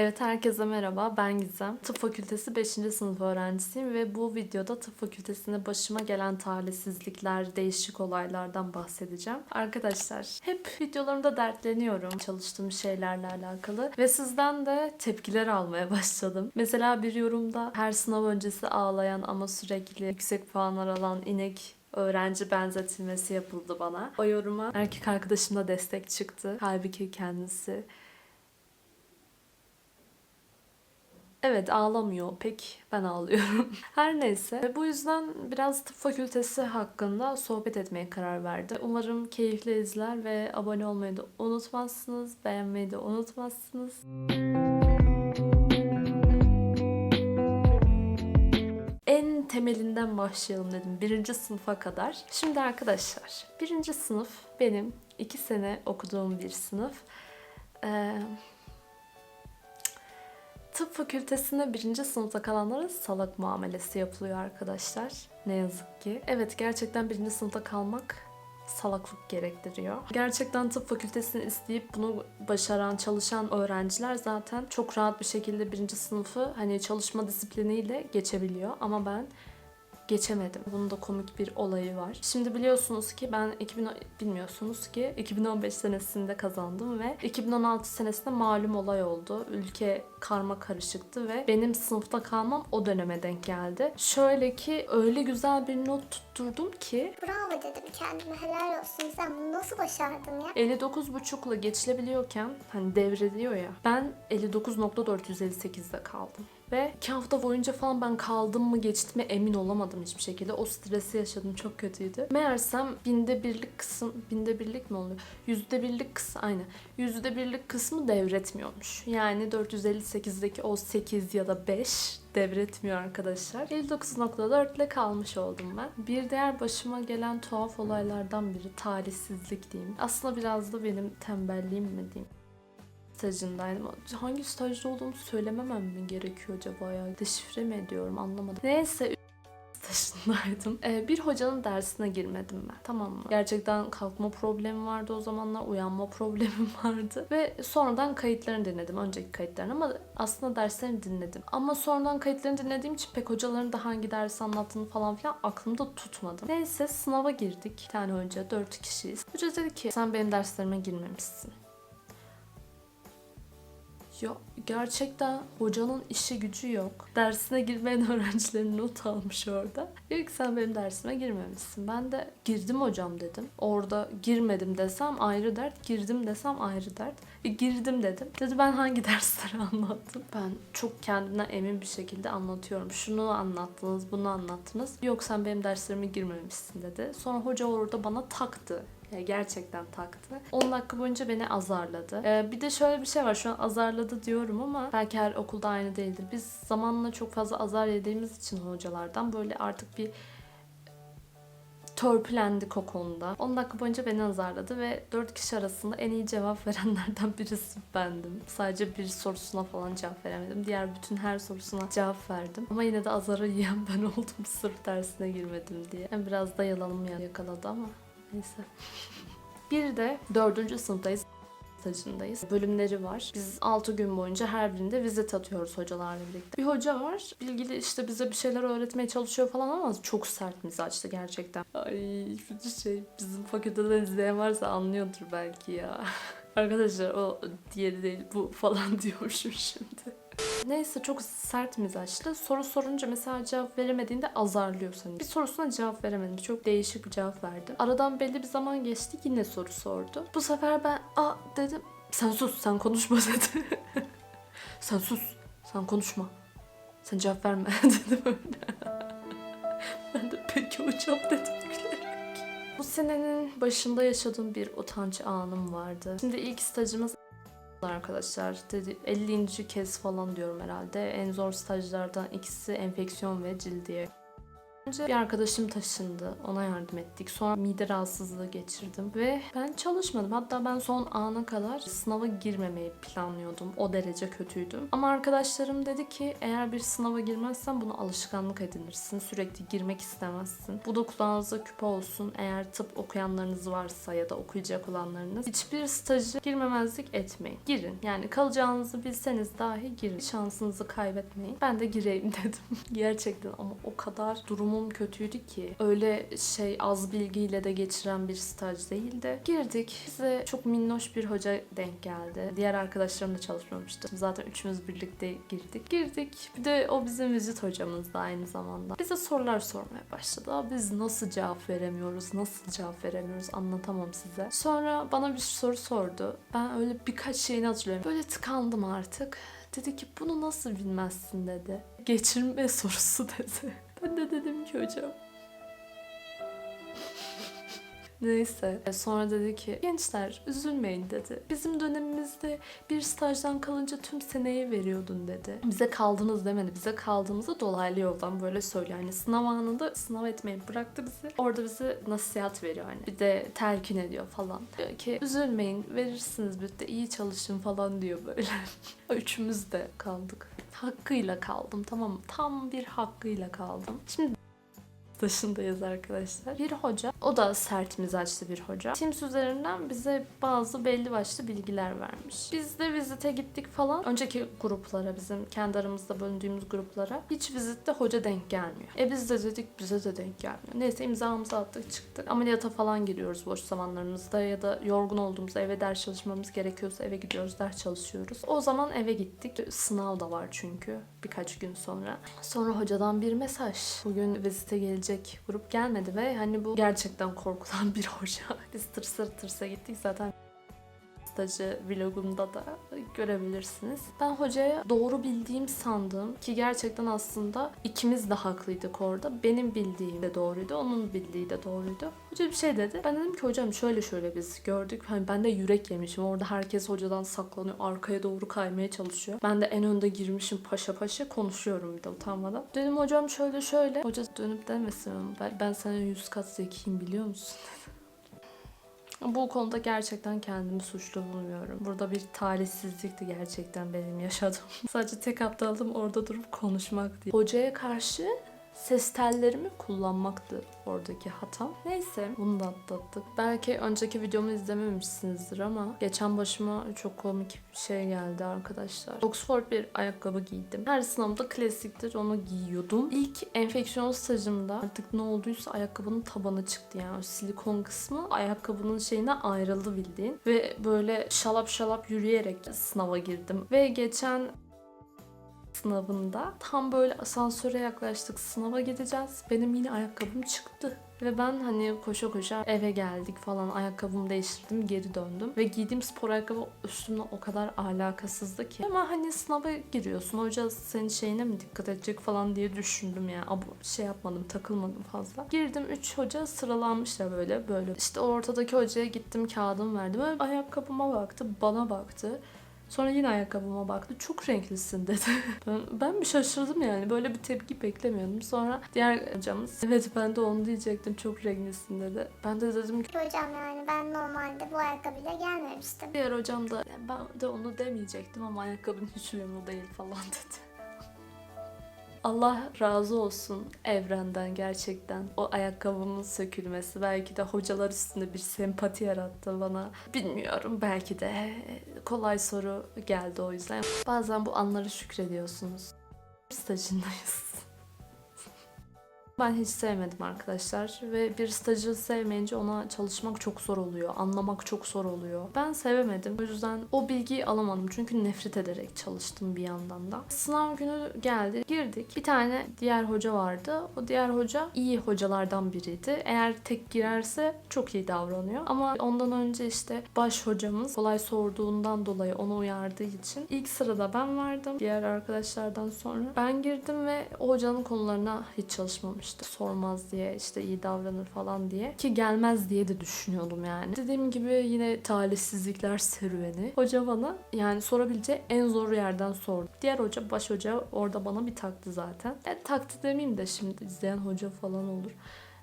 Evet herkese merhaba ben Gizem. Tıp Fakültesi 5. sınıf öğrencisiyim ve bu videoda tıp fakültesinde başıma gelen talihsizlikler, değişik olaylardan bahsedeceğim. Arkadaşlar hep videolarımda dertleniyorum çalıştığım şeylerle alakalı ve sizden de tepkiler almaya başladım. Mesela bir yorumda her sınav öncesi ağlayan ama sürekli yüksek puanlar alan inek öğrenci benzetilmesi yapıldı bana. O yoruma erkek arkadaşım da destek çıktı. Halbuki kendisi Evet ağlamıyor pek ben ağlıyorum. Her neyse bu yüzden biraz tıp fakültesi hakkında sohbet etmeye karar verdim. Umarım keyifle izler ve abone olmayı da unutmazsınız. Beğenmeyi de unutmazsınız. En temelinden başlayalım dedim. Birinci sınıfa kadar. Şimdi arkadaşlar birinci sınıf benim iki sene okuduğum bir sınıf. Ee, Tıp fakültesinde birinci sınıfta kalanlara salak muamelesi yapılıyor arkadaşlar. Ne yazık ki. Evet gerçekten birinci sınıfta kalmak salaklık gerektiriyor. Gerçekten tıp fakültesini isteyip bunu başaran, çalışan öğrenciler zaten çok rahat bir şekilde birinci sınıfı hani çalışma disipliniyle geçebiliyor. Ama ben geçemedim. Bunun da komik bir olayı var. Şimdi biliyorsunuz ki ben 2000 bilmiyorsunuz ki 2015 senesinde kazandım ve 2016 senesinde malum olay oldu. Ülke karma karışıktı ve benim sınıfta kalmam o döneme denk geldi. Şöyle ki öyle güzel bir not tutturdum ki Bravo dedim kendime helal olsun sen bunu nasıl başardın ya? 59.5'la geçilebiliyorken hani devrediyor ya ben 59.458'de kaldım. Ve iki hafta boyunca falan ben kaldım mı geçti mi emin olamadım hiçbir şekilde. O stresi yaşadım çok kötüydü. Meğersem binde birlik kısım, binde birlik mi oluyor? Yüzde birlik kısmı aynı. Yüzde birlik kısmı devretmiyormuş. Yani 458'deki o 8 ya da 5 devretmiyor arkadaşlar. 59.4 ile kalmış oldum ben. Bir diğer başıma gelen tuhaf olaylardan biri talihsizlik diyeyim. Aslında biraz da benim tembelliğim mi diyeyim stajındaydım. Hangi stajda olduğumu söylememem mi gerekiyor acaba ya? Deşifre mi ediyorum anlamadım. Neyse stajındaydım. Ee, bir hocanın dersine girmedim ben. Tamam mı? Gerçekten kalkma problemi vardı o zamanlar. Uyanma problemim vardı. Ve sonradan kayıtlarını dinledim. Önceki kayıtlarını ama aslında derslerini dinledim. Ama sonradan kayıtlarını dinlediğim için pek hocaların da hangi ders anlattığını falan filan aklımda tutmadım. Neyse sınava girdik. Bir tane hoca. Dört kişiyiz. Hoca dedi ki sen benim derslerime girmemişsin. Ya gerçekten hocanın işi gücü yok. Dersine girmeyen öğrencilerin not almış orada. Diyor ki sen benim dersime girmemişsin. Ben de girdim hocam dedim. Orada girmedim desem ayrı dert, girdim desem ayrı dert. E, girdim dedim. Dedi ben hangi dersleri anlattım? Ben çok kendimden emin bir şekilde anlatıyorum. Şunu anlattınız, bunu anlattınız. Yok sen benim derslerime girmemişsin dedi. Sonra hoca orada bana taktı. Ya gerçekten taktı. 10 dakika boyunca beni azarladı. Ee, bir de şöyle bir şey var. Şu an azarladı diyorum ama belki her okulda aynı değildir. Biz zamanla çok fazla azar yediğimiz için hocalardan böyle artık bir törpülendik o konuda. 10 dakika boyunca beni azarladı ve 4 kişi arasında en iyi cevap verenlerden birisi bendim. Sadece bir sorusuna falan cevap veremedim. Diğer bütün her sorusuna cevap verdim. Ama yine de azarı yiyen ben oldum sırf dersine girmedim diye. Yani biraz da yalanım yakaladı ama neyse. Bir de dördüncü sınıftayız stajındayız. Bölümleri var. Biz 6 gün boyunca her birinde vizit atıyoruz hocalarla birlikte. Bir hoca var. Bilgili işte bize bir şeyler öğretmeye çalışıyor falan ama çok sert mizaçtı gerçekten. Ay şu şey bizim fakülteden izleyen varsa anlıyordur belki ya. Arkadaşlar o diğeri değil bu falan diyormuşum şimdi. Neyse çok sert mizaçlı. Soru sorunca mesela cevap veremediğinde azarlıyor seni. Bir sorusuna cevap veremedim. Çok değişik bir cevap verdim. Aradan belli bir zaman geçti yine soru sordu. Bu sefer ben aa dedim sen sus sen konuşma dedi. sen sus sen konuşma. Sen cevap verme dedim öyle. ben de peki hocam dedim gülerek. Bu senenin başında yaşadığım bir utanç anım vardı. Şimdi ilk stajımız arkadaşlar. Dedi 50. kez falan diyorum herhalde. En zor stajlardan ikisi enfeksiyon ve cildiye. Önce bir arkadaşım taşındı. Ona yardım ettik. Sonra mide rahatsızlığı geçirdim. Ve ben çalışmadım. Hatta ben son ana kadar sınava girmemeyi planlıyordum. O derece kötüydüm. Ama arkadaşlarım dedi ki eğer bir sınava girmezsen bunu alışkanlık edinirsin. Sürekli girmek istemezsin. Bu da kulağınıza küpe olsun. Eğer tıp okuyanlarınız varsa ya da okuyacak olanlarınız hiçbir stajı girmemezlik etmeyin. Girin. Yani kalacağınızı bilseniz dahi girin. Şansınızı kaybetmeyin. Ben de gireyim dedim. Gerçekten ama o kadar durumum kötüydü ki. Öyle şey az bilgiyle de geçiren bir staj değildi. Girdik. Bize çok minnoş bir hoca denk geldi. Diğer arkadaşlarım da çalışmamıştı. Zaten üçümüz birlikte girdik. Girdik. Bir de o bizim vizit hocamızdı aynı zamanda. Bize sorular sormaya başladı. Biz nasıl cevap veremiyoruz? Nasıl cevap veremiyoruz? Anlatamam size. Sonra bana bir soru sordu. Ben öyle birkaç şeyini hatırlıyorum. Böyle tıkandım artık. Dedi ki bunu nasıl bilmezsin dedi. Geçirme sorusu dedi. Ben de dedim ki hocam Neyse. Sonra dedi ki gençler üzülmeyin dedi. Bizim dönemimizde bir stajdan kalınca tüm seneyi veriyordun dedi. Bize kaldınız demedi. Bize kaldığımızda dolaylı yoldan böyle söylüyor. Yani sınav anında sınav etmeyi bıraktı bizi. Orada bize nasihat veriyor hani. Bir de telkin ediyor falan. Diyor ki üzülmeyin verirsiniz bir de iyi çalışın falan diyor böyle. Üçümüz de kaldık. Hakkıyla kaldım tamam mı? Tam bir hakkıyla kaldım. Şimdi dışındayız arkadaşlar. Bir hoca, o da sert mizaçlı bir hoca. Teams üzerinden bize bazı belli başlı bilgiler vermiş. Biz de vizite gittik falan. Önceki gruplara, bizim kendi aramızda bölündüğümüz gruplara hiç vizitte hoca denk gelmiyor. E biz de dedik bize de denk gelmiyor. Neyse imzamızı attık çıktık. Ameliyata falan giriyoruz boş zamanlarımızda ya da yorgun olduğumuzda eve ders çalışmamız gerekiyorsa eve gidiyoruz, ders çalışıyoruz. O zaman eve gittik. Sınav da var çünkü birkaç gün sonra. Sonra hocadan bir mesaj. Bugün vizite gelecek grup gelmedi ve hani bu gerçekten korkulan bir hoca. Biz tırsa tırsa gittik zaten stajı vlogumda da görebilirsiniz. Ben hocaya doğru bildiğim sandım ki gerçekten aslında ikimiz de haklıydık orada. Benim bildiğim de doğruydu, onun bildiği de doğruydu. Hoca bir şey dedi. Ben dedim ki hocam şöyle şöyle biz gördük. Hani ben de yürek yemişim. Orada herkes hocadan saklanıyor. Arkaya doğru kaymaya çalışıyor. Ben de en önde girmişim paşa paşa konuşuyorum bir de utanmadan. Dedim hocam şöyle şöyle. Hoca dönüp demesin? Ben, ben sana yüz kat zekiyim biliyor musun? Bu konuda gerçekten kendimi suçlu bulmuyorum. Burada bir talihsizlikti gerçekten benim yaşadığım. Sadece tek aptallığım orada durup konuşmak değil. Hocaya karşı ses tellerimi kullanmaktı oradaki hatam. Neyse bunu da atlattık. Belki önceki videomu izlememişsinizdir ama geçen başıma çok komik bir şey geldi arkadaşlar. Oxford bir ayakkabı giydim. Her sınavda klasiktir onu giyiyordum. İlk enfeksiyon stajımda artık ne olduysa ayakkabının tabanı çıktı yani o silikon kısmı ayakkabının şeyine ayrıldı bildiğin. Ve böyle şalap şalap yürüyerek sınava girdim. Ve geçen sınavında tam böyle asansöre yaklaştık sınava gideceğiz. Benim yine ayakkabım çıktı. Ve ben hani koşa koşa eve geldik falan ayakkabımı değiştirdim geri döndüm. Ve giydiğim spor ayakkabı üstümle o kadar alakasızdı ki. Ama hani sınava giriyorsun hoca senin şeyine mi dikkat edecek falan diye düşündüm yani. Abu, şey yapmadım takılmadım fazla. Girdim 3 hoca sıralanmışlar böyle böyle. İşte ortadaki hocaya gittim kağıdımı verdim. Böyle ayakkabıma baktı bana baktı. Sonra yine ayakkabıma baktı. Çok renklisin dedi. Ben, ben bir şaşırdım yani. Böyle bir tepki beklemiyordum. Sonra diğer hocamız evet ben de onu diyecektim. Çok renklisin dedi. Ben de dedim ki Hocam yani ben normalde bu ayakkabıyla gelmemiştim. diğer hocam da ben de onu demeyecektim ama ayakkabın hiç uyumlu değil falan dedi. Allah razı olsun evrenden gerçekten. O ayakkabımın sökülmesi belki de hocalar üstünde bir sempati yarattı bana. Bilmiyorum belki de kolay soru geldi o yüzden. Bazen bu anlara şükrediyorsunuz. Stajındayız. Ben hiç sevmedim arkadaşlar ve bir stajı sevmeyince ona çalışmak çok zor oluyor. Anlamak çok zor oluyor. Ben sevemedim. O yüzden o bilgiyi alamadım. Çünkü nefret ederek çalıştım bir yandan da. Sınav günü geldi. Girdik. Bir tane diğer hoca vardı. O diğer hoca iyi hocalardan biriydi. Eğer tek girerse çok iyi davranıyor. Ama ondan önce işte baş hocamız kolay sorduğundan dolayı onu uyardığı için ilk sırada ben vardım. Diğer arkadaşlardan sonra. Ben girdim ve o hocanın konularına hiç çalışmamıştım. İşte sormaz diye işte iyi davranır falan diye ki gelmez diye de düşünüyordum yani. Dediğim gibi yine talihsizlikler serüveni. Hoca bana yani sorabileceği en zor yerden sordu. Diğer hoca baş hoca orada bana bir taktı zaten. E, taktı demeyeyim de şimdi izleyen hoca falan olur.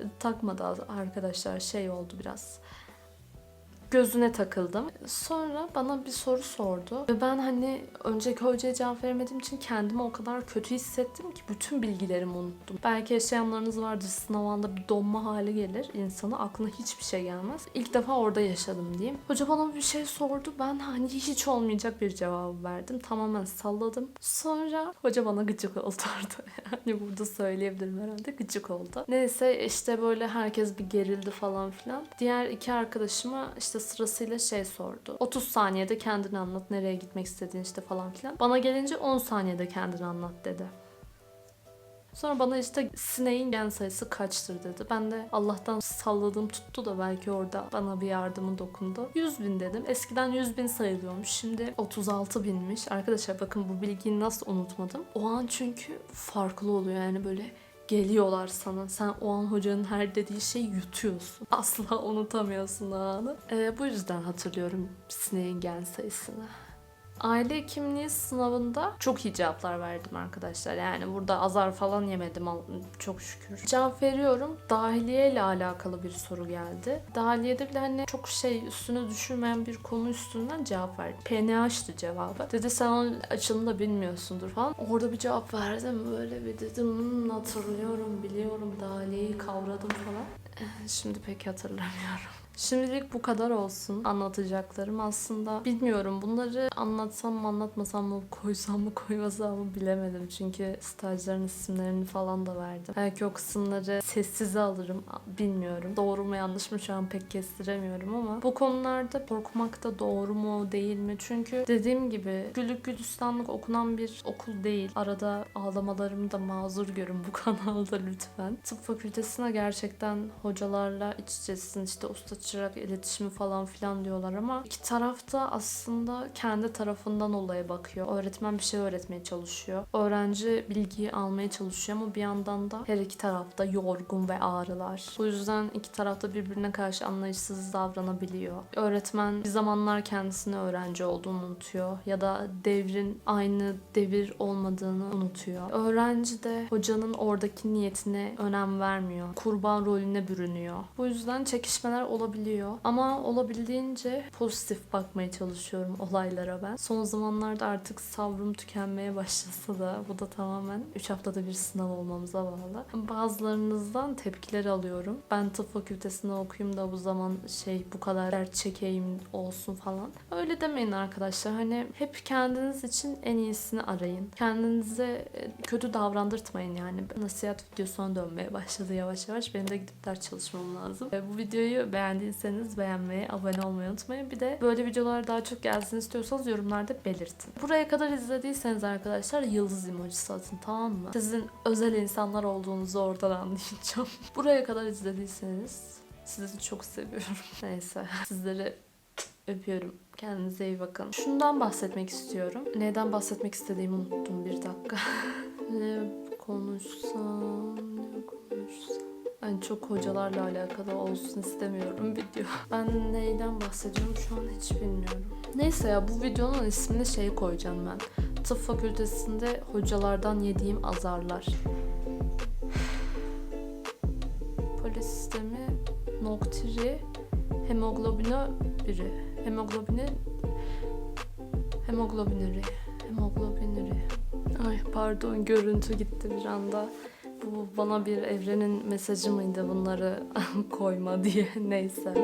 E, takmadı arkadaşlar şey oldu biraz gözüne takıldım. Sonra bana bir soru sordu. Ve ben hani önceki hocaya cevap veremediğim için kendimi o kadar kötü hissettim ki bütün bilgilerimi unuttum. Belki yaşayanlarınız vardır sınav anda bir donma hali gelir. insana aklına hiçbir şey gelmez. İlk defa orada yaşadım diyeyim. Hoca bana bir şey sordu. Ben hani hiç olmayacak bir cevabı verdim. Tamamen salladım. Sonra hoca bana gıcık oldu. Yani burada söyleyebilirim herhalde. Gıcık oldu. Neyse işte böyle herkes bir gerildi falan filan. Diğer iki arkadaşıma işte sırasıyla şey sordu. 30 saniyede kendini anlat. Nereye gitmek istediğin işte falan filan. Bana gelince 10 saniyede kendini anlat dedi. Sonra bana işte sineğin gen sayısı kaçtır dedi. Ben de Allah'tan salladığım tuttu da belki orada bana bir yardımı dokundu. 100 bin dedim. Eskiden 100 bin sayılıyormuş. Şimdi 36 binmiş. Arkadaşlar bakın bu bilgiyi nasıl unutmadım. O an çünkü farklı oluyor yani böyle geliyorlar sana. Sen o an hocanın her dediği şeyi yutuyorsun. Asla unutamıyorsun o anı. Ee, bu yüzden hatırlıyorum sineğin gen sayısını. Aile kimliği sınavında çok iyi cevaplar verdim arkadaşlar. Yani burada azar falan yemedim çok şükür. Cevap veriyorum. Dahiliye ile alakalı bir soru geldi. Dahiliyede bile hani çok şey üstüne düşürmeyen bir konu üstünden cevap verdim. PNH'tı cevabı. Dedi sen onun açılımını da bilmiyorsundur falan. Orada bir cevap verdim. Böyle bir dedim "Hmm, hatırlıyorum, biliyorum, dahiliyeyi kavradım falan. Eh, Şimdi pek hatırlamıyorum. Şimdilik bu kadar olsun anlatacaklarım. Aslında bilmiyorum bunları anlatsam mı anlatmasam mı koysam mı koymasam mı bilemedim. Çünkü stajların isimlerini falan da verdim. Belki o kısımları sessize alırım bilmiyorum. Doğru mu yanlış mı şu an pek kestiremiyorum ama bu konularda korkmak da doğru mu değil mi? Çünkü dediğim gibi güllük gülistanlık okunan bir okul değil. Arada ağlamalarımı da mazur görün bu kanalda lütfen. Tıp fakültesine gerçekten hocalarla iç içesin işte usta çırak iletişimi falan filan diyorlar ama iki tarafta aslında kendi tarafından olaya bakıyor. Öğretmen bir şey öğretmeye çalışıyor. Öğrenci bilgiyi almaya çalışıyor ama bir yandan da her iki tarafta yorgun ve ağrılar. Bu yüzden iki tarafta birbirine karşı anlayışsız davranabiliyor. Öğretmen bir zamanlar kendisine öğrenci olduğunu unutuyor ya da devrin aynı devir olmadığını unutuyor. Öğrenci de hocanın oradaki niyetine önem vermiyor. Kurban rolüne bürünüyor. Bu yüzden çekişmeler olabiliyor. Ama olabildiğince pozitif bakmaya çalışıyorum olaylara ben. Son zamanlarda artık sabrım tükenmeye başlasa da bu da tamamen 3 haftada bir sınav olmamıza bağlı. Bazılarınızdan tepkiler alıyorum. Ben tıp fakültesinde okuyayım da bu zaman şey bu kadar dert çekeyim olsun falan. Öyle demeyin arkadaşlar. Hani hep kendiniz için en iyisini arayın. Kendinize e, kötü davrandırtmayın yani. Nasihat videosuna dönmeye başladı yavaş yavaş. Benim de gidip ders çalışmam lazım. E, Bu videoyu beğendiyseniz beğenmeyi, abone olmayı unutmayın. Bir de böyle videolar daha çok gelsin istiyorsanız yorumlarda belirtin. Buraya kadar izlediyseniz arkadaşlar yıldız emojisi atın tamam mı? Sizin özel insanlar olduğunuzu oradan anlayacağım. Buraya kadar izlediyseniz sizi çok seviyorum. Neyse sizleri öpüyorum. Kendinize iyi bakın. Şundan bahsetmek istiyorum. Neden bahsetmek istediğimi unuttum bir dakika. ne konuşsam, ne konuşsam. Ben çok hocalarla alakalı olsun istemiyorum video. Ben neyden bahsediyorum şu an hiç bilmiyorum. Neyse ya bu videonun ismini şey koyacağım ben. Tıp fakültesinde hocalardan yediğim azarlar. Polis sistemi noktiri hemoglobino biri. Hemoglobini hemoglobinuri. Hemoglobinuri. Ay pardon görüntü gitti bir anda. Bu bana bir evrenin mesajı mıydı bunları koyma diye neyse.